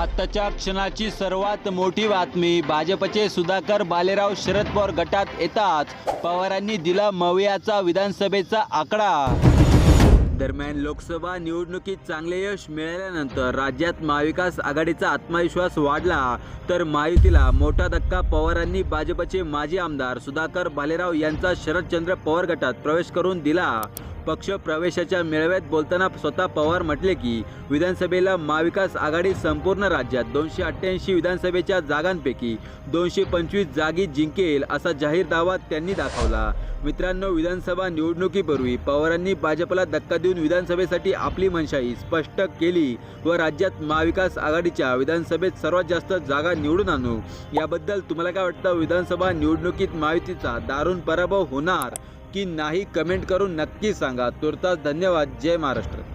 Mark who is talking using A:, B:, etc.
A: आत्ताच्या क्षणाची सर्वात मोठी बातमी. भाजपचे सुधाकर बालेराव शरद पवार गटात येताच पवारांनी दिला मवियाचा विधानसभेचा आकडा. दरम्यान लोकसभा निवडणुकीत चांगले यश मिळाल्यानंतर राज्यात महाविकास आघाडीचा आत्मविश्वास वाढला. तर महायुतीला मोठा धक्का पवारांनी भाजपचे माजी आमदार सुधाकर भालेराव यांचा शरदचंद्र पवार गटात प्रवेश करून दिला. पक्ष प्रवेशाच्या मेळाव्यात बोलताना स्वतः पवार म्हटले की विधानसभेला महाविकास आघाडी संपूर्ण राज्यात दोनशे अठ्ठ्याऐंशी विधानसभेच्या जागांपैकी दोनशे पंचवीस जागी जिंकेल असा जाहीर दावा त्यांनी दाखवला. मित्रांनो विधानसभा निवडणुकीपूर्वी पवारांनी भाजपला धक्का देऊन विधानसभेसाठी आपली मनशाही स्पष्ट केली व राज्यात महाविकास आघाडीच्या विधानसभेत सर्वात जास्त जागा निवडून आणू. याबद्दल तुम्हाला काय वाटतं? विधानसभा निवडणुकीत महायुतीचा दारुण पराभव होणार की नाही कमेंट करून नक्की सांगा. तुर्तास धन्यवाद. जय महाराष्ट्र.